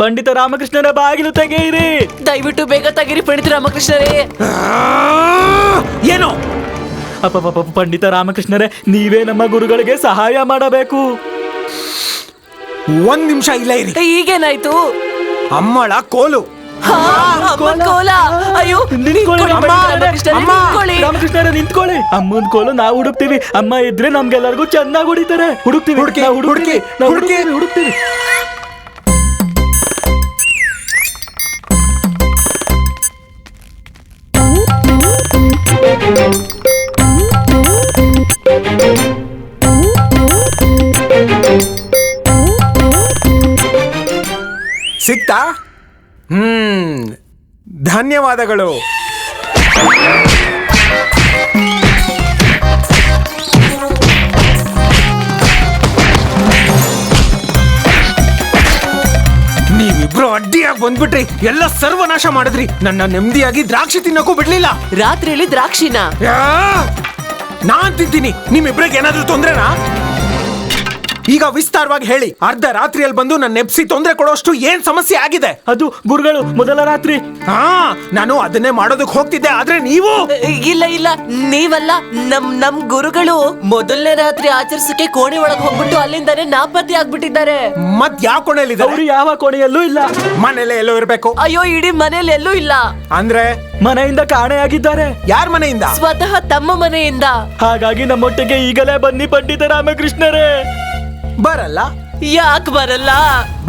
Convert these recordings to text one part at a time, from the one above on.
ಪಂಡಿತ ರಾಮಕೃಷ್ಣರ ಬಾಗಿಲು ತೆಗೆಯಿರಿ. ದಯವಿಟ್ಟು ಬೇಗ ತೆಗೀರಿ ಪಂಡಿತ ರಾಮಕೃಷ್ಣರೇ. ಆ, ಏನು? ಅಪ್ಪ ಪಂಡಿತ ರಾಮಕೃಷ್ಣರೇ ನೀವೇ ನಮ್ಮ ಗುರುಗಳಿಗೆ ಸಹಾಯ ಮಾಡಬೇಕು. ಒಂದ್ ನಿಮಿಷ ಇಲ್ಲ ಇರಿ. ಈಗೇನಾಯ್ತು? ಅಮ್ಮಳ ಕೋಲು. ಹಾ, ಅಮ್ಮನ್ ಕೋಲಾ. ಅಯ್ಯೋ ನಿಂತ್ಕೊಳ್ಳಿ ಅಮ್ಮ, ರಾಮಕೃಷ್ಣರೇ, ಅಮ್ಮ. ನಿಂತ್ಕೊಳ್ಳಿ. ರಾಮಕೃಷ್ಣರೇ ನಿಂತ್ಕೊಳ್ಳಿ. ಅಮ್ಮನ್ ಕೋಲು ನಾವು ಹುಡುಕ್ತಿವಿ. ಅಮ್ಮ ಇದ್ರೆ ನಮ್ಗೆಲ್ಲರಿಗೂ ಚೆನ್ನಾಗಿ ಹುಡಿತಾರೆ. ಹುಡುಕ್ತಿವಿ. ಹುಡುಕಿ, ನಾವು ಹುಡುಕ್ತಿವಿ. ಹುಡುಕಿ, ನಾವು ಹುಡುಕಿ. ಹುಡುಕ್ತಿವಿ ಹುಡುಕ್ತಿವಿ. ಸಿಕ್ತಾ? ಹ್ಮ್ ಧನ್ಯವಾದಗಳು. ನೀವಿಬ್ರು ಅಡ್ಡಿಯಾಗಿ ಬಂದ್ಬಿಟ್ರಿ ಎಲ್ಲ ಸರ್ವನಾಶ ಮಾಡಿದ್ರಿ. ನನ್ನ ನೆಮ್ಮದಿಯಾಗಿ ದ್ರಾಕ್ಷಿ ತಿನ್ನಕ್ಕೂ ಬಿಡ್ಲಿಲ್ಲ. ರಾತ್ರಿಯಲ್ಲಿ ದ್ರಾಕ್ಷಿನ? ಯಾ! ನಾನ್ ತಿಂತೀನಿ. ನಿಮ್ಮಿಬ್ರಿಗೆ ಏನಾದ್ರೂ ತೊಂದ್ರೆನಾ? ಈಗ ವಿಸ್ತಾರವಾಗಿ ಹೇಳಿ. ಅರ್ಧ ರಾತ್ರಿಯಲ್ಲಿ ಬಂದು ನನ್ನ ನೆಪ್ಸಿ ತೊಂದರೆ ಕೊಡೋಷ್ಟು ಏನ್ ಸಮಸ್ಯೆ ಆಗಿದೆ? ಅದು ಗುರುಗಳು ಮೊದಲ ರಾತ್ರಿ. ಹಾ ನಾನು ಅದನ್ನೇ ಮಾಡೋದಕ್ಕೆ ಹೋಗ್ತಿದ್ದೆ ಆದ್ರೆ ನೀವು? ಇಲ್ಲ ಇಲ್ಲ. ನೀವಲ್ಲ ನಮ್ ನಮ್ ಗುರುಗಳು ಮೊದಲನೇ ರಾತ್ರಿ ಆಚರಿಸಕ್ಕೆ ಕೋಣೆ ಒಳಗೆ ಹೋಗ್ಬಿಟ್ಟು ಅಲ್ಲಿಂದಾನೆ ನಾಪತ್ತೆ ಆಗ್ಬಿಟ್ಟಿದ್ದಾರೆ. ಮತ್ ಯಾವ ಕೋಣೆಯಲ್ಲಿ ಅವರು ಯಾವ ಕೋಣೆಯಲ್ಲೂ ಇಲ್ಲ. ಮನೇಲೆ ಎಲ್ಲೋ ಇರ್ಬೇಕು. ಅಯ್ಯೋ ಇಡೀ ಮನೇಲಿ ಎಲ್ಲೂ ಇಲ್ಲ. ಅಂದ್ರೆ? ಮನೆಯಿಂದ ಕಾಣೆಯಾಗಿದ್ದಾರೆ ಯಾರ್ ಮನೆಯಿಂದ? ಸ್ವತಃ ತಮ್ಮ ಮನೆಯಿಂದ. ಹಾಗಾಗಿ ನಮ್ಮೊಟ್ಟಿಗೆ ಈಗಲೇ ಬನ್ನಿ ಪಂಡಿತ ರಾಮಕೃಷ್ಣರೇ. ಬರಲ್ಲ? ಯಾಕೆ ಬರಲ್ಲ?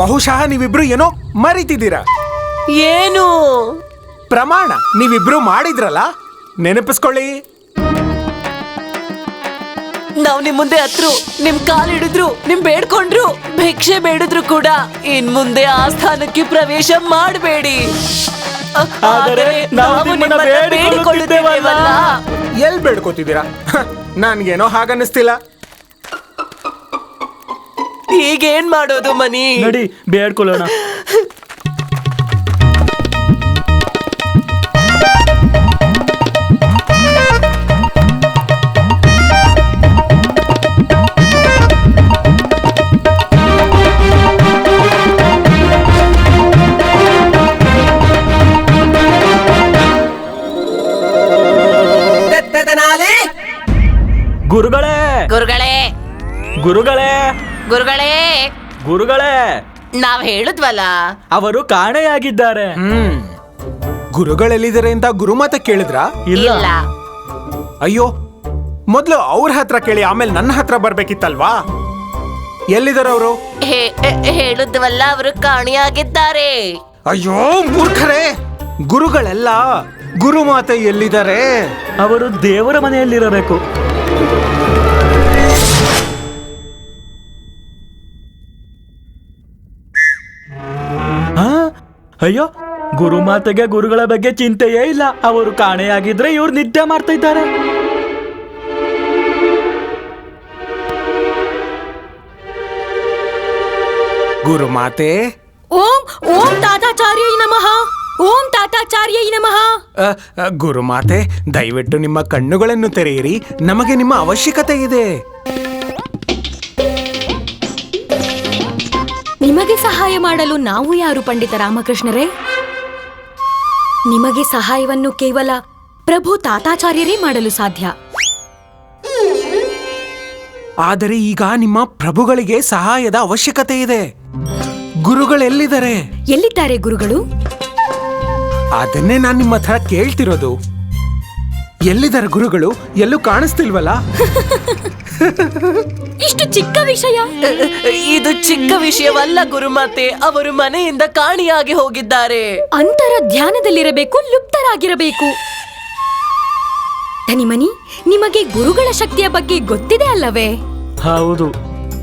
ಬಹುಶಃ ನೀವಿಬ್ರು ಏನೋ ಮರಿತಿದ್ದೀರಾ. ಏನು? ಪ್ರಮಾಣ ನೀವಿಬ್ರು ಮಾಡಿದ್ರಲ್ಲ? ನೆನಪಿಸ್ಕೊಳ್ಳಿ. ನಾವ್ ನಿಮ್ ಮುಂದೆ ಹತ್ರು ನಿಮ್ ಕಾಲ್ ಹಿಡಿದ್ರು ನಿಮ್ ಬೇಡ್ಕೊಂಡ್ರು ಭಿಕ್ಷೆ ಬೇಡಿದ್ರು ಕೂಡ. ಇನ್ ಮುಂದೆ ಆ ಸ್ಥಾನಕ್ಕೆ ಪ್ರವೇಶ ಮಾಡಬೇಡಿ. ಆದರೆ ನಾವು ನಿಮ್ಮನ್ನ. ಎಲ್ ಬೇಡ್ಕೋತಿದ್ದೀರಾ? ನನ್ಗೇನೋ ಹಾಗನ್ನಿಸ್ತಿಲ್ಲ. ಈಗೇನ್ ಮಾಡೋದು ಮನಿ? ನಡಿ ಬೇಡ್ಕೊಳ್ಳೋಣ. ಗುರುಗಳೇ. ಗುರುಗಳೇ. ಗುರುಗಳೇ. ಗುರುಗಳೇ ಗುರುಗಳೇ ನಾವ್ ಹೇಳುದ್ವಲ್ಲ? ಅವರು ಕಾಣೆಯಾಗಿದ್ದಾರೆ. ಹ್ಮ್. ಗುರುಗಳೆಲ್ಲಿದ್ದಾರೆ ಅಂತ ಗುರುಮಾತ ಕೇಳಿದ್ರ? ಇಲ್ಲ. ಅಯ್ಯೋ ಮೊದ್ಲು ಅವ್ರ ಹತ್ರ ಕೇಳಿ ಆಮೇಲೆ ನನ್ನ ಹತ್ರ ಬರ್ಬೇಕಿತ್ತಲ್ವಾ? ಎಲ್ಲಿದ್ದಾರೆ ಅವರು? ಹೇಳುದ್ವಲ್ಲ ಅವರು ಕಾಣೆಯಾಗಿದ್ದಾರೆ. ಅಯ್ಯೋ ಮೂರ್ಖರೇ! ಗುರುಗಳೆಲ್ಲ ಗುರುಮಾತೆ ಎಲ್ಲಿದ್ದಾರೆ? ಅವರು ದೇವರ ಮನೆಯಲ್ಲಿರಬೇಕು. ಅಯ್ಯೋ ಗುರುಮಾತೆಗೆ ಗುರುಗಳ ಬಗ್ಗೆ ಚಿಂತೆಯೇ ಇಲ್ಲ. ಅವರು ಕಾಣೆಯಾಗಿದ್ರೆ ಇವ್ರು ನಿದ್ದೆ ಮಾಡ್ತಾ ಇದ್ದಾರೆ. ಗುರುಮಾತೆ ಓಂ ಓಂ ತಾತಾಚಾರ್ಯ ನಮಃ. ಓಂ ತಾತಾಚಾರ್ಯ ನಮಃ. ಅ, ಅ, ಗುರುಮಾತೆ ದಯವಿಟ್ಟು ನಿಮ್ಮ ಕಣ್ಣುಗಳನ್ನು ತೆರೆಯಿರಿ. ನಮಗೆ ನಿಮ್ಮ ಅವಶ್ಯಕತೆ ಇದೆ. ಸಹಾಯ ಮಾಡಲು ನಾವು ಯಾರು ಪಂಡಿತ ರಾಮಕೃಷ್ಣರೇ? ನಿಮಗೆ ಸಹಾಯವನ್ನು ಕೇವಲ ಪ್ರಭು ತಾತಾಚಾರ್ಯರೇ ಮಾಡಲು ಸಾಧ್ಯ. ಆದರೆ ಈಗ ನಿಮ್ಮ ಪ್ರಭುಗಳಿಗೆ ಸಹಾಯದ ಅವಶ್ಯಕತೆ ಇದೆ. ಗುರುಗಳೆಲ್ಲಿದ್ದಾರೆ? ಎಲ್ಲಿದ್ದಾರೆ ಗುರುಗಳು? ಅದನ್ನೇ ನಾನು ನಿಮ್ಮ ಹತ್ರ ಕೇಳ್ತಿರೋದು. ಎಲ್ಲಿದ್ದಾರೆ ಗುರುಗಳು? ಎಲ್ಲೂ ಕಾಣಿಸ್ತಿಲ್ವಲ್ಲ? ಇಷ್ಟು ಚಿಕ್ಕ ವಿಷಯ? ಇದು ಚಿಕ್ಕ ವಿಷಯವಲ್ಲ ಗುರುಮಾತೆ. ಅವರು ಮನೆಯಿಂದ ಕಾಣಿಯಾಗಿ ಹೋಗಿದ್ದಾರೆ. ಅಂತರ ಧ್ಯಾನದಲ್ಲಿರಬೇಕು ಲುಪ್ತರಾಗಿರಬೇಕು. ಧನಿಮನಿ ನಿಮಗೆ ಗುರುಗಳ ಶಕ್ತಿಯ ಬಗ್ಗೆ ಗೊತ್ತಿದೆ ಅಲ್ಲವೇ? ಹೌದು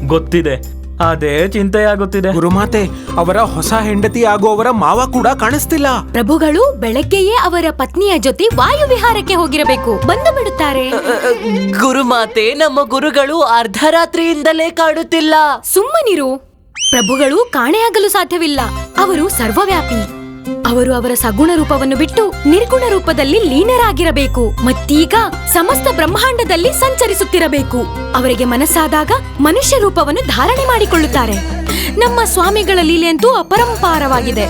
ಗೊತ್ತಿದೆ. ಅದೇ ಚಿಂತೆಯಾಗುತ್ತಿದೆ. ಗುರುಮಾತೆ ಅವರ ಹೊಸ ಹೆಂಡತಿ ಆಗುವವರ ಮಾವ ಕೂಡ ಕಾಣಿಸ್ತಿಲ್ಲ. ಪ್ರಭುಗಳು ಬೆಳಗ್ಗೆಯೇ ಅವರ ಪತ್ನಿಯ ಜೊತೆ ವಾಯು ವಿಹಾರಕ್ಕೆ ಹೋಗಿರಬೇಕು. ಬಂದು ಬಿಡುತ್ತಾರೆ. ಗುರುಮಾತೆ ನಮ್ಮ ಗುರುಗಳು ಅರ್ಧರಾತ್ರಿಯಿಂದಲೇ ಕಾಡುತ್ತಿಲ್ಲ. ಸುಮ್ಮನಿರು. ಪ್ರಭುಗಳು ಕಾಣೆಯಾಗಲು ಸಾಧ್ಯವಿಲ್ಲ. ಅವರು ಸರ್ವವ್ಯಾಪಿ. ಅವರು ಅವರ ಸಗುಣ ರೂಪವನ್ನು ಬಿಟ್ಟು ನಿರ್ಗುಣ ರೂಪದಲ್ಲಿ ಲೀನರಾಗಿರಬೇಕು. ಮತ್ತೀಗ ಸಮಸ್ತ ಬ್ರಹ್ಮಾಂಡದಲ್ಲಿ ಸಂಚರಿಸುತ್ತಿರಬೇಕು. ಅವರಿಗೆ ಮನಸ್ಸಾದಾಗ ಮನುಷ್ಯ ರೂಪವನ್ನು ಧಾರಣೆ ಮಾಡಿಕೊಳ್ಳುತ್ತಾರೆ. ನಮ್ಮ ಸ್ವಾಮಿಗಳ ಲೀಲೆಯಂತೂ ಅಪರಂಪಾರವಾಗಿದೆ.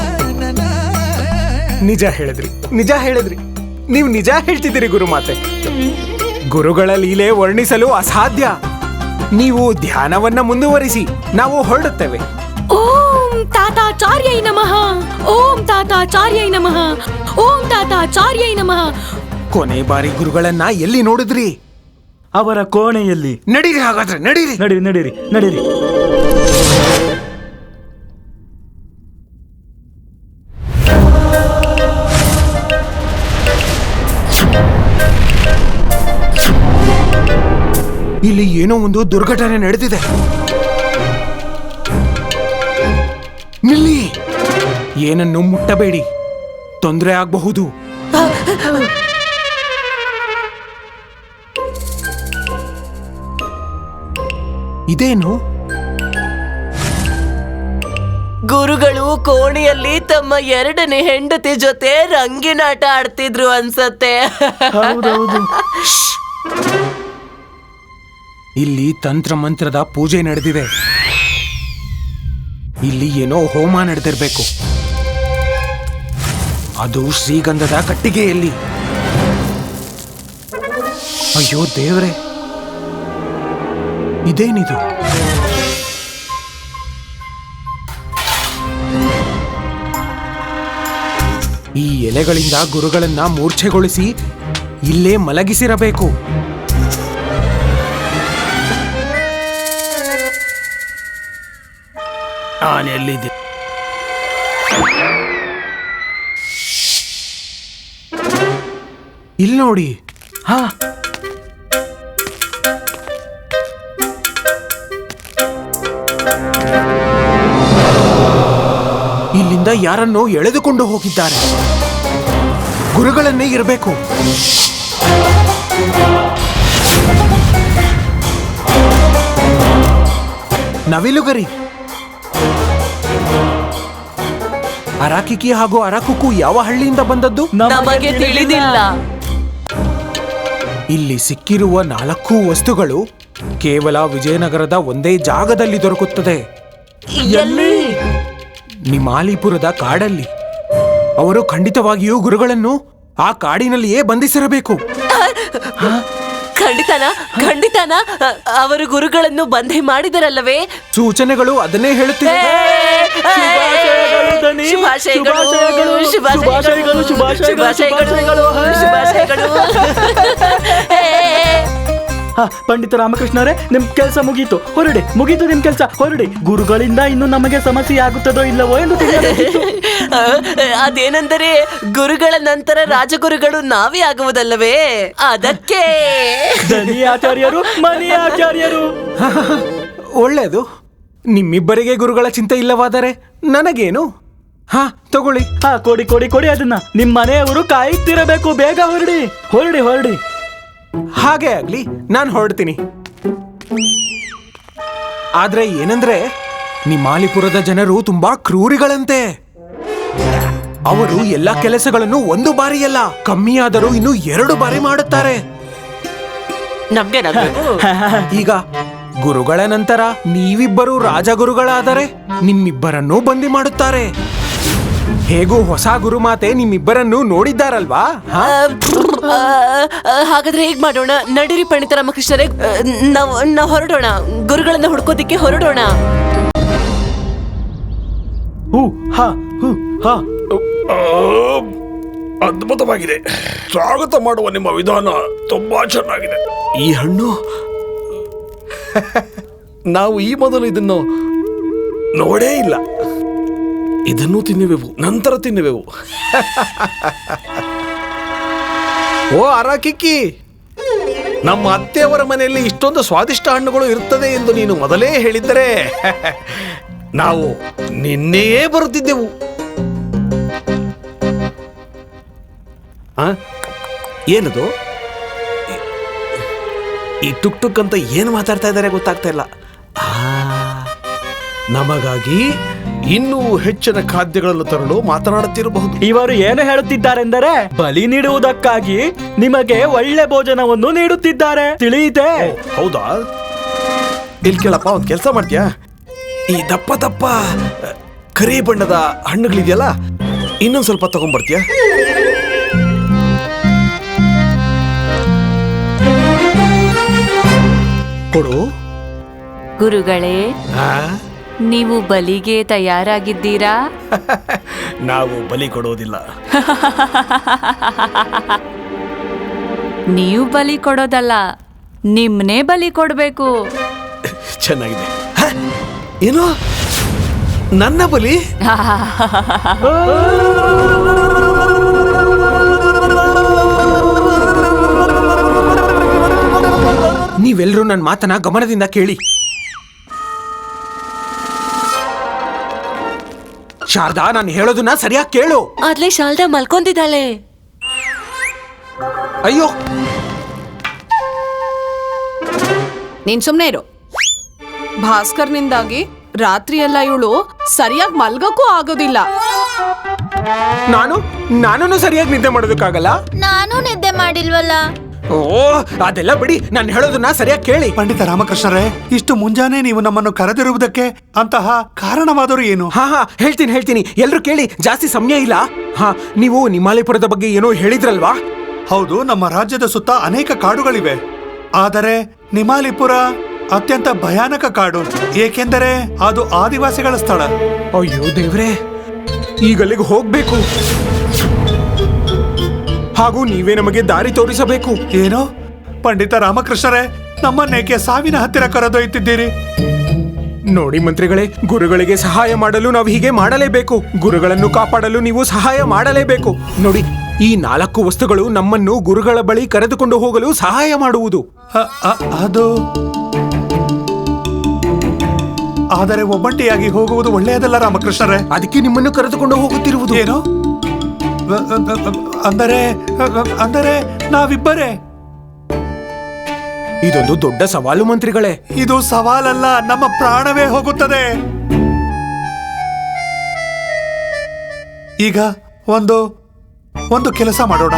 ನಿಜ ಹೇಳಿದ್ರಿ ನಿಜ ಹೇಳಿದ್ರಿ. ನೀವು ನಿಜ ಹೇಳ್ತಿದ್ದೀರಿ ಗುರುಮಾತೆ. ಗುರುಗಳ ಲೀಲೆ ವರ್ಣಿಸಲು ಅಸಾಧ್ಯ. ನೀವು ಧ್ಯಾನವನ್ನ ಮುಂದುವರಿಸಿ, ನಾವು ಹೊರಡುತ್ತೇವೆ. ತಾತಾಚಾರ್ಯೈ ನಮಃ. ಓಂ ತಾತಾಚಾರ್ಯೈ ನಮಃ. ಓಂ ತಾತಾಚಾರ್ಯೈ ನಮಃ. ಕೊನೆ ಬಾರಿ ಗುರುಗಳನ್ನ ಎಲ್ಲಿ ನೋಡಿದ್ರಿ? ಅವರ ಕೋಣೆಯಲ್ಲಿ. ನಡೀರಿ ಹಾಗಾದ್ರೆ ನಡೀರಿ. ನಡೀರಿ ನಡೀರಿ ನಡೀರಿ. ಇಲ್ಲಿ ಏನೋ ಒಂದು ದುರ್ಘಟನೆ ನಡೆದಿದೆ. ಏನನ್ನು ಮುಟ್ಟಬೇಡಿ. ತೊಂದರೆ ಆಗಬಹುದು. ಇದೇನು? ಗುರುಗಳು ಕೋಣೆಯಲ್ಲಿ ತಮ್ಮ ಎರಡನೇ ಹೆಂಡತಿ ಜೊತೆ ರಂಗಿನಾಟ ಆಡ್ತಿದ್ರು ಅನ್ಸತ್ತೆ. ಹೌದೌದು. ಇಲ್ಲಿ ತಂತ್ರ ಮಂತ್ರದ ಪೂಜೆ ನಡೆದಿದೆ. ಇಲ್ಲಿ ಏನೋ ಹೋಮ ನಡೆದಿರ್ಬೇಕು. ಅದು ಶ್ರೀಗಂಧದ ಕಟ್ಟಿಗೆಯಲ್ಲಿ. ಅಯ್ಯೋ ದೇವ್ರೆ. ಇದೇನಿದು? ಈ ಎಲೆಗಳಿಂದ ಗುರುಗಳನ್ನ ಮೂರ್ಛೆಗೊಳಿಸಿ ಇಲ್ಲೇ ಮಲಗಿಸಿರಬೇಕು. ನಾನೆಲ್ಲಿದ್ದೆ? ಇಲ್ಲಿ ನೋಡಿ. ಹಾ. ಇಲ್ಲಿಂದ ಯಾರನ್ನೋ ಎಳೆದುಕೊಂಡು ಹೋಗಿದ್ದಾರೆ. ಗುರುಗಳನ್ನೇ ಇರಬೇಕು. ನವಿಲುಗರಿ. ಅರಾಕಿಕಿ ಹಾಗೂ ಅರಾಕುಕು ಯಾವ ಹಳ್ಳಿಯಿಂದ ಬಂದದ್ದು? ನಮಗೆ ತಿಳಿದಿಲ್ಲ. ಇಲ್ಲಿ ಸಿಕ್ಕಿರುವ ನಾಲ್ಕು ವಸ್ತುಗಳು ಕೇವಲ ವಿಜಯನಗರದ ಒಂದೇ ಜಾಗದಲ್ಲಿ ದೊರಕುತ್ತದೆ. ನಿಮಾಲಿಪುರದ ಕಾಡಲ್ಲಿ. ಅವರು ಖಂಡಿತವಾಗಿಯೂ ಗುರುಗಳನ್ನು ಆ ಕಾಡಿನಲ್ಲಿಯೇ ಬಂಧಿಸಿರಬೇಕು. ಖಂಡಿತನ ಖಂಡಿತನ ಅವರು ಗುರುಗಳನ್ನು ಬಂಧೆ ಮಾಡಿದರಲ್ಲವೇ? ಸೂಚನೆಗಳು ಅದನ್ನೇ ಹೇಳುತ್ತಿವೆ. ಶುಭಾಶಯಗಳು ಶುಭಾಶಯಗಳು ಶುಭಾಶಯಗಳು ಶುಭಾಶಯಗಳು, ಶುಭಾಶಯಗಳು, ಶುಭಾಶಯಗಳು, ಪಂಡಿತ ರಾಮಕೃಷ್ಣರೇ ನಿಮ್ ಕೆಲಸ ಮುಗೀತು. ಹೊರಡಿ ಮುಗೀತು ನಿಮ್ ಕೆಲಸ. ಹೊರಡಿ ಗುರುಗಳಿಂದ ಇನ್ನು ನಮಗೆ ಸಮಸ್ಯೆ ಆಗುತ್ತದೋ ಇಲ್ಲವೋ ಎಂದು ತಿಳಿಯಬೇಕಿತ್ತು. ಅದೇನೆಂದರೆ ಗುರುಗಳ ನಂತರ ರಾಜಗುರುಗಳು ನಾವೇ ಆಗುವುದಲ್ಲವೇ? ಅದಕ್ಕೆ. ದನಿ ಆಚಾರ್ಯರು ಮನಿ ಆಚಾರ್ಯರು ಒಳ್ಳೆಯದು. ನಿಮ್ಮಿಬ್ಬರಿಗೆ ಗುರುಗಳ ಚಿಂತೆ ಇಲ್ಲವಾದರೆ ನನಗೇನು? ಹಾ ತಗೊಳ್ಳಿ. ಹಾ ಕೊಡಿ ಕೊಡಿ ಕೊಡಿ ಅದನ್ನ. ನಿಮ್ ಮನೆಯವರು ಕಾಯುತ್ತಿರಬೇಕು. ಬೇಗ ಹೊರಡಿ. ಹೊರಡಿ ಹೊರಡಿ. ಹಾಗೆ ಆಗ್ಲಿ ನಾನು ಹೊರಡ್ತೀನಿ. ಆದ್ರೆ ಏನಂದ್ರೆ ನಿಮಾಲಿಪುರದ ಜನರು ತುಂಬಾ ಕ್ರೂರಿಗಳಂತೆ. ಅವರು ಎಲ್ಲ ಕೆಲಸಗಳನ್ನು ಒಂದು ಬಾರಿಯಲ್ಲ ಕಮ್ಮಿಯಾದರೂ ಇನ್ನು ಎರಡು ಬಾರಿ ಮಾಡುತ್ತಾರೆ. ನಮ್ಗೆ. ಈಗ ಗುರುಗಳ ನಂತರ ನೀವಿಬ್ಬರು ರಾಜಗುರುಗಳಾದರೆ ನಿಮ್ಮಿಬ್ಬರನ್ನೂ ಬಂದಿ ಮಾಡುತ್ತಾರೆ. ಹೇಗೂ ಹೊಸ ಗುರುಮಾತೆ ನಿಮ್ಮಿಬ್ಬರನ್ನು ನೋಡಿದ್ದಾರಲ್ವಾ? ಹಾ? ಆ, ಆ, ಹಾಗಾದ್ರೆ ಹೇಗ್ ಮಾಡೋಣ? ನಡಿರಿ ಪಂಡಿತ ರಾಮಕೃಷ್ಣರೇ. ಆ, ನಾವ್ ನಾವ್ ಹೊರಡೋಣ. ಗುರುಗಳನ್ನ ಹುಡ್ಕೋದಿಕ್ಕೆ ಹೊರಡೋಣ. ಹೂ ಹಾ ಹೂ ಹಾ. ಅದ್ಭುತವಾಗಿದೆ. ಸ್ವಾಗತ ಮಾಡುವ ನಿಮ್ಮ ವಿಧಾನ ತುಂಬಾ ಚೆನ್ನಾಗಿದೆ. ಈ ಹಣ್ಣು? ನಾವು ಈ ಮೊದಲು ಇದನ್ನು ನೋಡೇ ಇಲ್ಲ. ಇದನ್ನು ತಿನ್ನುವೆವು, ನಂತರ ತಿನ್ನುವೆವು. ಓ ಅರಾಕಿಕ್ಕಿ ನಮ್ಮ ಅತ್ತೆಯವರ ಮನೆಯಲ್ಲಿ ಇಷ್ಟೊಂದು ಸ್ವಾದಿಷ್ಟ ಹಣ್ಣುಗಳು ಇರ್ತದೆ ಎಂದು ನೀನು ಮೊದಲೇ ಹೇಳಿದ್ದರೆ, ನಾವು ನಿನ್ನೆಯೇ ಬರುತ್ತಿದ್ದೆವು? ಏನದು? ಈ- ಟುಕ್ ಟುಕ್ ಅಂತ ಏನು ಮಾತಾಡ್ತಾ ಇದ್ದಾರೆ ಗೊತ್ತಾಗ್ತಾ ಇಲ್ಲ. ನಮಗಾಗಿ ಇನ್ನೂ ಹೆಚ್ಚಿನ ಖಾದ್ಯಗಳನ್ನು ತರಲು ಮಾತನಾಡುತ್ತಿರಬಹುದು. ಇವರು ಏನು ಹೇಳುತ್ತಿದ್ದಾರೆಂದರೆ ಬಲಿ ನೀಡುವುದಕ್ಕಾಗಿ ನಿಮಗೆ ಒಳ್ಳೆ ಭೋಜನವನ್ನು ನೀಡುತ್ತಿದ್ದಾರೆ. ತಿಳಿಯಿತೆ? ಹೌದಾ? ಇಲ್ಲಿ ಕೇಳಪ್ಪ ಒಂದು ಕೆಲಸ ಮಾಡ್ತೀಯಾ? ಈ ದಪ್ಪ ದಪ್ಪ ಕರಿ ಬಣ್ಣದ ಹಣ್ಣುಗಳಿದೆಯಲ್ಲ ಇನ್ನೊಂದು ಸ್ವಲ್ಪ ತಗೊಂಡ್ಬರ್ತೀಯ? ಕೊಡು. ಗುರುಗಳೇ ಆ, ನೀವು ಬಲಿಗೆ ತಯಾರಾಗಿದ್ದೀರಾ? ನಾವು ಬಲಿ ಕೊಡೋದಿಲ್ಲ. ನೀವು ಬಲಿ ಕೊಡೋದಲ್ಲ ನಿಮ್ನೇ ಬಲಿ ಕೊಡಬೇಕು. ಚೆನ್ನಾಗಿದೆ. ಹ? ಏನು? ನನ್ನ ಬಲಿ? ನೀವೆಲ್ಲರೂ ನನ್ನ ಮಾತನ್ನ ಗಮನದಿಂದ ಕೇಳಿ. ಶಾರದಾ ನಾನು ಹೇಳೋದನ್ನ ಸರಿಯಾಗಿ ಕೇಳು. ಆದ್ಲೆ ಶಾಲ್ದಾ ಮಲ್ಕೊಂಡಿದ್ದಾಳೆ. ಅಯ್ಯೋ. ನೀನ್ ಸುಮ್ನೆ ಇರು. ಭಾಸ್ಕರ್ನಿಂದಾಗಿ ರಾತ್ರಿ ಎಲ್ಲ ಇವಳು ಸರಿಯಾಗಿ ಮಲ್ಗಕ್ಕೂ ಆಗೋದಿಲ್ಲ. ನಾನು? ನಾನು ಸರಿಯಾಗಿ ನಿದ್ದೆ ಮಾಡೋದಕ್ಕಾಗಲ್ಲ? ನಾನು ನಿದ್ದೆ ಮಾಡಿಲ್ವಲ್ಲ? ಓ ಅದೆಲ್ಲ ಬಿಡಿ. ನಾನು ಹೇಳೋದನ್ನ ಸರಿಯಾಗಿ ಕೇಳಿ. ಪಂಡಿತ ರಾಮಕೃಷ್ಣರೇ ಇಷ್ಟು ಮುಂಜಾನೆ ನೀವು ನಮ್ಮನ್ನು ಕರೆದಿರುವುದಕ್ಕೆ ಅಂತಹ ಕಾರಣವಾದರೂ ಏನು? ಹಾ ಹಾ ಹೇಳ್ತೀನಿ ಹೇಳ್ತೀನಿ. ಎಲ್ರು ಕೇಳಿ ಜಾಸ್ತಿ ಸಮಯ ಇಲ್ಲ. ಹಾ ನೀವು ನಿಮಾಲಿಪುರದ ಬಗ್ಗೆ ಏನೋ ಹೇಳಿದ್ರಲ್ವಾ? ಹೌದು ನಮ್ಮ ರಾಜ್ಯದ ಸುತ್ತ ಅನೇಕ ಕಾಡುಗಳಿವೆ. ಆದರೆ ನಿಮಾಲಿಪುರ ಅತ್ಯಂತ ಭಯಾನಕ ಕಾಡು. ಏಕೆಂದರೆ ಅದು ಆದಿವಾಸಿಗಳ ಸ್ಥಳ. ಅಯ್ಯೋ ದೇವ್ರೆ ಈಗ ಅಲ್ಲಿಗೆ ಹೋಗ್ಬೇಕು. ಹಾಗೂ ನೀವೇ ನಮಗೆ ದಾರಿ ತೋರಿಸಬೇಕು. ಏನೋ? ಪಂಡಿತ ರಾಮಕೃಷ್ಣರೇ ನಮ್ಮನ್ನೇಕೆ ಸಾವಿನ ಹತ್ತಿರ ಕರೆದೊಯ್ಯುತ್ತಿದ್ದೀರಿ? ನೋಡಿ ಮಂತ್ರಿಗಳೇ ಗುರುಗಳಿಗೆ ಸಹಾಯ ಮಾಡಲು ನಾವು ಹೀಗೆ ಮಾಡಲೇಬೇಕು. ಗುರುಗಳನ್ನು ಕಾಪಾಡಲು ನೀವು ಸಹಾಯ ಮಾಡಲೇಬೇಕು. ನೋಡಿ ಈ ನಾಲ್ಕು ವಸ್ತುಗಳು ನಮ್ಮನ್ನು ಗುರುಗಳ ಬಳಿ ಕರೆದುಕೊಂಡು ಹೋಗಲು ಸಹಾಯ ಮಾಡುವುದು. ಅ- ಅ- ಅದು? ಆದರೆ ಒಬ್ಬಂಟಿಯಾಗಿ ಹೋಗುವುದು ಒಳ್ಳೆಯದಲ್ಲ ರಾಮಕೃಷ್ಣರೇ. ಅದಕ್ಕೆ ನಿಮ್ಮನ್ನು ಕರೆದುಕೊಂಡು ಹೋಗುತ್ತಿರುವುದು. ಏನು? ಅಂದರೆ ಅಂದರೆ ನಾವಿಬ್ಬರೇ. ಇದೊಂದು ದೊಡ್ಡ ಸವಾಲು ಮಂತ್ರಿಗಳೇ. ಇದು ಸವಾಲಲ್ಲ ನಮ್ಮ ಪ್ರಾಣವೇ ಹೋಗುತ್ತದೆ. ಈಗ ಒಂದು ಒಂದು ಕೆಲಸ ಮಾಡೋಣ.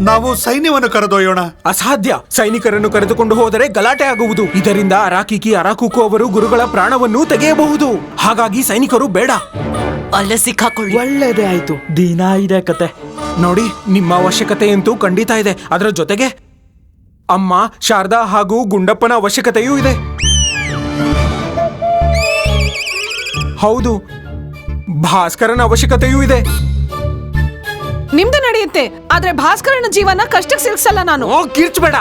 ನಾವು ಸೈನ್ಯವನ್ನು ಕರೆದೊಯ್ಯೋಣ. ಅಸಾಧ್ಯ. ಸೈನಿಕರನ್ನು ಕರೆದುಕೊಂಡು ಹೋದರೆ ಗಲಾಟೆ ಆಗುವುದು. ಇದರಿಂದ ಅರಾಕಿಕಿ ಅರಾಕುಕು ಅವರು ಗುರುಗಳ ಪ್ರಾಣವನ್ನು ತೆಗೆಯಬಹುದು. ಹಾಗಾಗಿ ಸೈನಿಕರು ಬೇಡ. ಅಲ್ಲೇ ಸಿಕ್ಕಾಕೊಳ್ಳಿ ಒಳ್ಳೇದೇ ಆಯ್ತು. ದಿನ ಇದೆ ಕತೆ. ನೋಡಿ ನಿಮ್ಮ ಅವಶ್ಯಕತೆ ಅಂತೂ ಖಂಡಿತ ಇದೆ. ಅದರ ಜೊತೆಗೆ ಅಮ್ಮ ಶಾರದಾ ಹಾಗೂ ಗುಂಡಪ್ಪನ ಅವಶ್ಯಕತೆಯೂ ಇದೆ. ಹೌದು ಭಾಸ್ಕರನ ಅವಶ್ಯಕತೆಯೂ ಇದೆ. ನಿಮ್ದು ನಡೆಯುತ್ತೆ. ಆದ್ರೆ ಭಾಸ್ಕರನ ಜೀವನ ಕಷ್ಟಕ್ಕೆ ಸಿಲ್ಸಲ್ಲ ನಾನು. ಓ ಕಿರ್ಚ್ಬೇಡ.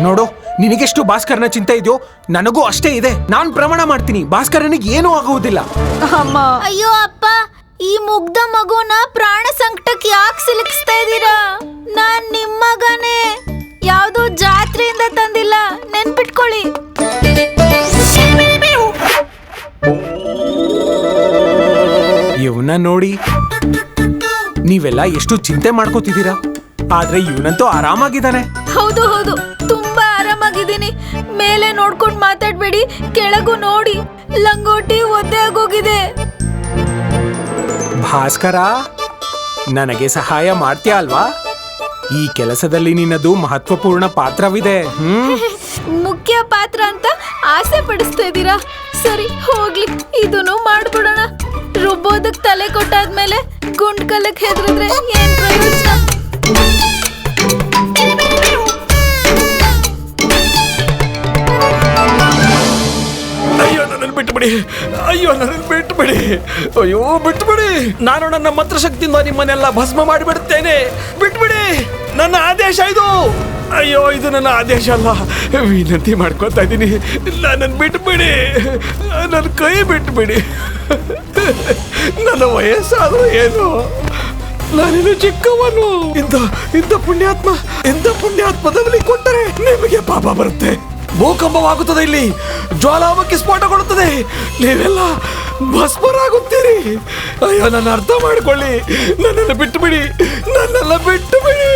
ನೋಡು ನಿನಗೆಷ್ಟು ಭಾಸ್ಕರನ ಚಿಂತೆ ಇದೆಯೋ? ನನಗೂ ಅಷ್ಟೇ ಇದೆ. ನಾನ್ ಪ್ರಮಾಣ ಮಾಡ್ತೀನಿ. ಭಾಸ್ಕರನಿಗೆ ಏನೂ ಆಗುವುದಿಲ್ಲ. ಅಮ್ಮ. ಅಯ್ಯೋ ಅಪ್ಪ ಈ ಮುಗ್ಧ ಮಗುನ ಪ್ರಾಣ ಸಂಕಟಕ್ಕೆ ಯಾಕೆ ಸಿಲುಕಿಸ್ತಾ ಇದ್ದೀರಾ? ನಾನ್ ನಿಮ್ ಮಗನೇ. ಯಾವ್ದೋ ಜಾತ್ರೆಯಿಂದ ತಂದಿಲ್ಲ. ನೆನ್ಪಿಟ್ಕೊಳ್ಳಿ. ಇವನ ನೋಡಿ. ನೀವೆಲ್ಲ ಎಷ್ಟು ಚಿಂತೆ ಮಾಡ್ಕೋತಿದ್ದೀರಾ? ಆದ್ರೆ ಇವನಂತೂ ಆರಾಮಾಗಿದ್ದಾನೆ. ಹೌದು ಹೌದು. ತುಂಬಾ ಆರಾಮಾಗಿದ್ದೀನಿ ಮೇಲೆ ನೋಡ್ಕೊಂಡ್ ಮಾತಾಡ್ಬೇಡಿ. ಕೆಳಗೂ ನೋಡಿ. ಲಂಗೋಟಿ ಒದ್ದೆ ಆಗೋಗಿದೆ. ಭಾಸ್ಕರ ನನಗೆ ಸಹಾಯ ಮಾಡ್ತೀಯ ಅಲ್ವಾ? ಈ ಕೆಲಸದಲ್ಲಿ ನಿನ್ನದು ಮಹತ್ವಪೂರ್ಣ ಪಾತ್ರವಿದೆ ಹ್ಮ್? ಮುಖ್ಯ ಪಾತ್ರ ಅಂತ ಆಸೆ ಪಡಿಸ್ತಾ ಇದ್ದೀರಾ? ಸರಿ ಹೋಗ್ಲಿ. ಇದನ್ನು ಮಾಡ್ಬಿಡೋಣ. ರುಬ್ಬೋದಕ್ ತಲೆ ಕೊಟ್ಟಾದ್ಮೇಲೆ ಗುಂಡ್ ಕಲಕ್ ಹೆದ್ರಿದ್ರೆ ಏನ್ ಪ್ರಯೋಜನ? ನನ್ನನ್ನು ಅಯ್ಯೋ ಅಯ್ಯೋ ಬಿಟ್ಟು ಬಿಡಿ ಅಯ್ಯೋ ಬಿಟ್ಟುಬಿಡಿ ನಾನು ನನ್ನ ಮಂತ್ರಶಕ್ತಿಯಿಂದ ನಿಮ್ಮನ್ನೆಲ್ಲ ಭಸ್ಮ ಮಾಡಿಬಿಡುತ್ತೇನೆ ಬಿಟ್ಬಿಡಿ. ನನ್ನ ಆದೇಶ ಇದು. ಅಯ್ಯೋ, ಇದು ನನ್ನ ಆದೇಶ ಅಲ್ಲ. ವಿನಂತಿ ಮಾಡ್ಕೊತಾ ಇದ್ದೀನಿ. ನನ್ನನ್ನು ಬಿಟ್ಬಿಡಿ. ನನ್ನ ಕೈ ಬಿಟ್ಬಿಡಿ. ನನ್ನ ವಯಸ್ಸಾದ್ರೂ ಏನು? ನಾನಿನ್ನು ಚಿಕ್ಕವನು. ಇಂಥ ಇಂಥ ಪುಣ್ಯಾತ್ಮ, ಇಂಥ ಪುಣ್ಯಾತ್ಮದಲ್ಲಿ ಕೊಟ್ಟರೆ ನಿಮಗೆ ಪಾಪ ಬರುತ್ತೆ. ಭೂಕಂಪವಾಗುತ್ತದೆ ಇಲ್ಲಿ. ಜ್ವಾಲಾಮುಖಿ ಸ್ಫೋಟಗೊಳ್ಳುತ್ತದೆ. ನೀವೆಲ್ಲ ಭಸ್ಮರಾಗುತ್ತೀರಿ. ಅಯ್ಯೋ, ನನ್ನ ಅರ್ಥ ಮಾಡಿಕೊಳ್ಳಿ. ನನ್ನನ್ನು ಬಿಟ್ಟು ಬಿಡಿ ನನ್ನೆಲ್ಲ ಬಿಟ್ಟು ಬಿಡಿ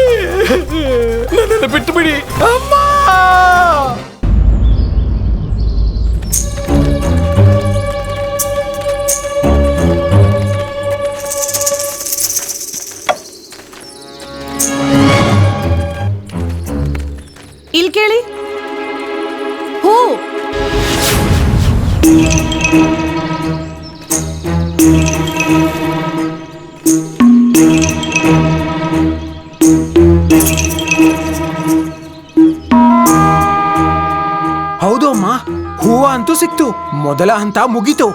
ನನ್ನನ್ನು ಬಿಟ್ಟು ಬಿಡಿ ಅಮ್ಮ! ಇಲ್ಲಿ ಕೇಳಿ ಹೌದು ಅಮ್ಮ ಹೂವ ಅಂತೂ ಸಿಕ್ತು. ಮೊದಲ ಹಂತ ಮುಗೀತು.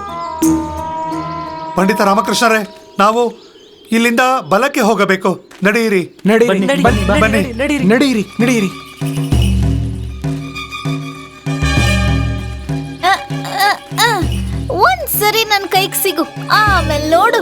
ಪಂಡಿತ ರಾಮಕೃಷ್ಣರೇ ನಾವು ಇಲ್ಲಿಂದ ಬಲಕ್ಕೆ ಹೋಗಬೇಕು. ನಡೆಯಿರಿ ನಡೆಯಿರಿ ಬನ್ನಿ, ನಡೆಯಿರಿ ಬನ್ನಿ, ನಡೀರಿ. ಒಂದ್ ಸರಿ ನನ್ ಕೈಗ್ ಸಿಗು. ಆಮೇಲೆ ನೋಡು.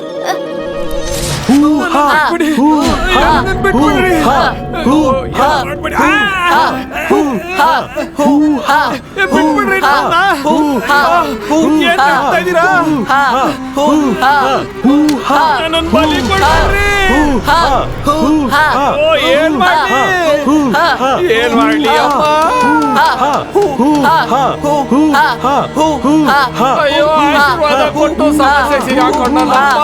ಅ, ಏನ್ ಮಾಡ್ಲಿ ಅಪ್ಪ ಅಯ್ಯೋ ಆಶೀರ್ವಾದ ಕೊಟ್ಟು ಸಮಸ್ಯೆ ಸಿಗಾಕೊಂಡಲ್ಲಪ್ಪ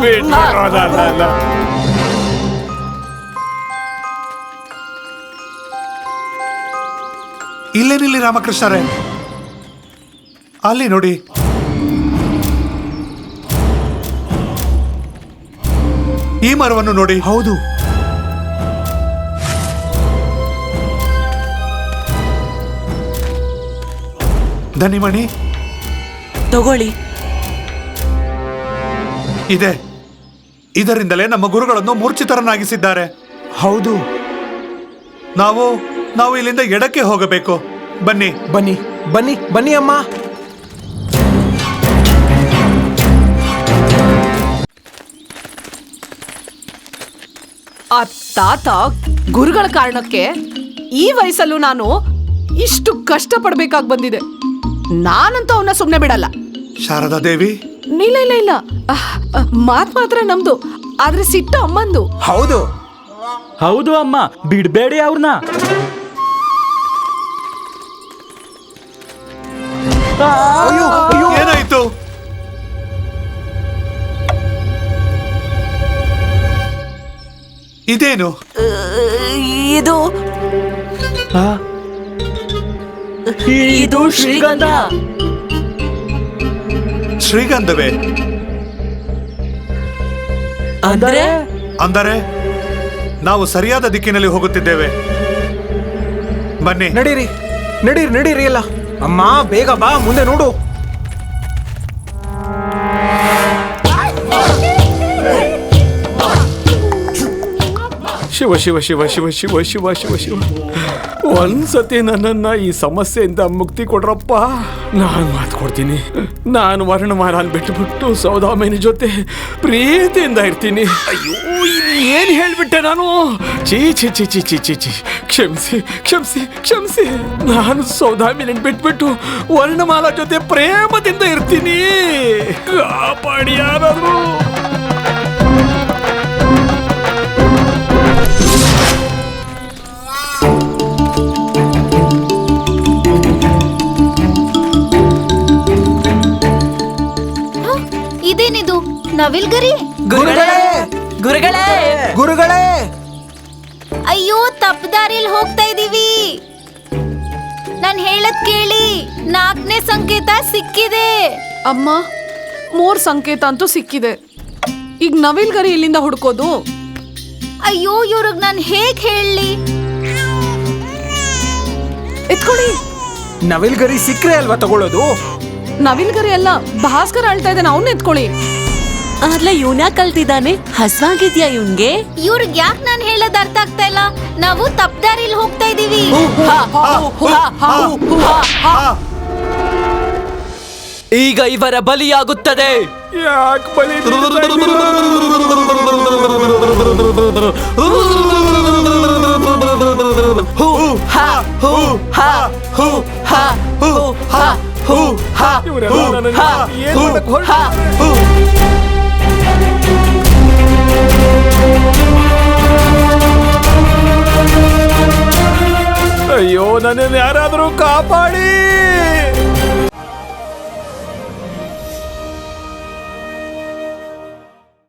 ಬಿಟ್ಟಿರೋದಲ್ಲ ಇಲ್ಲೇ ನಿಲ್ಲಿ ರಾಮಕೃಷ್ಣರೇ? ಅಲ್ಲಿ ನೋಡಿ. ಈ ಮರವನ್ನು ನೋಡಿ. ಹೌದು. ಧನಿಮಣಿ. ತಗೊಳ್ಳಿ. ಇದೆ. ಇದರಿಂದಲೇ ನಮ್ಮ ಗುರುಗಳನ್ನು ಮೂರ್ಛಿತರನ್ನಾಗಿಸಿದ್ದಾರೆ. ಹೌದು. ನಾವು ನಾವು ಇಲ್ಲಿಂದ ಎಡಕ್ಕೆ ಹೋಗಬೇಕು. ಬನ್ನಿ. ಬನ್ನಿ ಬನ್ನಿ ಬನ್ನಿ ಅಮ್ಮ. ಆ ತಾತ ಗುರುಗಳ ಕಾರಣಕ್ಕೆ ಈ ವಯಸ್ಸಲ್ಲೂ ನಾನು ಇಷ್ಟು ಕಷ್ಟ ಪಡ್ಬೇಕಾಗಿ ಬಂದಿದೆ. ನಾನಂತೂ ಅವನ್ನ ಸುಮ್ಮನೆ ಬಿಡಲ್ಲ. ಶಾರದಾ ದೇವಿ ಇಲ್ಲ ಇಲ್ಲ ಇಲ್ಲ. ಮಾತ್ ಮಾತ್ರ ನಮ್ದು. ಆದ್ರೆ ಸಿಟ್ಟು ಅಮ್ಮಂದು. ಹೌದು. ಹೌದು ಅಮ್ಮ ಬಿಡ್ಬೇಡಿ ಅವ್ರನ್ನ ಏನಾಯ್ತು? ಇದೇನು? ಇದು? ಇದು ಶ್ರೀಗಂಧ. ಶ್ರೀಗಂಧವೇ. ಅಂದರೆ? ಅಂದರೆ ನಾವು ಸರಿಯಾದ ದಿಕ್ಕಿನಲ್ಲಿ ಹೋಗುತ್ತಿದ್ದೇವೆ. ಬನ್ನಿ. ನಡೀರಿ. ನಡೀರಿ ನಡೀರಿ ಎಲ್ಲ. ಅಮ್ಮ ಬೇಗ ಬಾ ಮುಂದೆ ನೋಡು. ಶಿವ ಶಿವ ಶಿವ ಶಿವ ಶಿವ ಶಿವ ಶಿವ. ಶಿವ ಒಂದ್ಸತಿ ನನ್ನನ್ನ ಈ ಸಮಸ್ಯೆಯಿಂದ ಮುಕ್ತಿ ಕೊಡ್ರಪ್ಪ. ನಾನು ಮಾತು ಕೊಡ್ತೀನಿ. ನಾನು ವರ್ಣಮಾನ ಬಿಟ್ಟುಬಿಟ್ಟು ಸೌದಾಮಿನಿ ಜೊತೆ ಪ್ರೀತಿಯಿಂದ ಇರ್ತೀನಿ. ಅಯ್ಯೋ ಏನ್ ಹೇಳ್ಬಿಟ್ಟೆ ನಾನು? ಚೀ ಚಿ ಚಿ ಚಿ ಚಿ ಚಿ ಚಿ ಕ್ಷಮಿಸಿ ಕ್ಷಮಿಸಿ ಕ್ಷಮಿಸಿ. ನಾನು ಸೌದಾಮಿನ ಬಿಟ್ಬಿಟ್ಟು ವರ್ಣಮಾಲಾ ಜೊತೆ ಪ್ರೇಮದಿಂದ ಇರ್ತೀನಿ. ಕಾಪಾಡಿ ಯಾರಾದ್ರು ನವಿಲ್ಗರಿ ಗುರುಗಳೇ ಗುರುಗಳೇ. ಗುರುಗಳೇ. ಅಯ್ಯೋ ತಪ್ಪದಾರಿಲ್ ಹೋಗ್ತಾ ಇದೀವಿ. ನಾನ್ ಹೇಳದ್ ಕೇಳಿ ನಾಲ್ಕನೇ ಸಂಕೇತ ಸಿಕ್ಕಿದೆ. ಅಮ್ಮ ಮೂರ್ ಸಂಕೇತ ಅಂತೂ ಸಿಕ್ಕಿದೆ. ಈಗ ನವಿಲ್ಗರಿ ಇಲ್ಲಿಂದ ಹುಡ್ಕೋದು? ಅಯ್ಯೋ ಇವ್ರಿಗ್ ನಾನ್ ಹೇಗ್ ಹೇಳಿ? ಎತ್ಕೊಳ್ಳಿ. ನವಿಲ್ಗರಿ ಸಿಕ್ಕರೆ ಅಲ್ವಾ ತಗೊಳ್ಳೋದು ನವಿಲ್ಗರಿ ಅಲ್ಲ ಭಾಸ್ಕರ್ ಅಳ್ತಾ ಇದ್ದಾನೆ ಅವನ್ನ ಎತ್ಕೊಳ್ಳಿ. ಆದ್ರೆ ಇವನ ಕಲ್ತಿದ್ದಾನೆ ಹಸ್ವಾಗಿದ್ಯಾ ಇವನ್ಗೆ ಇವ್ರಿಗೆ ಯಾಕೆ ನಾನು ಹೇಳೋದ್ ಅರ್ಥ ಆಗ್ತಾ ಇಲ್ಲ ನಾವು ತಪ್ದಾರಿಲ್ ಹೋಗ್ತಾ ಇದೀವಿ ಈಗ ಇವರ ಬಲಿಯಾಗುತ್ತದೆ ಯಾಕೆ ಬಲಿ ಇವರೆಲ್ಲ ನನ್ನನ್ನು ಏನ್ ಮಾಡಕ್ ಹೊರಟ ಅಯ್ಯೋ ನನ್ನನ್ನು ಯಾರಾದರೂ ಕಾಪಾಡಿ!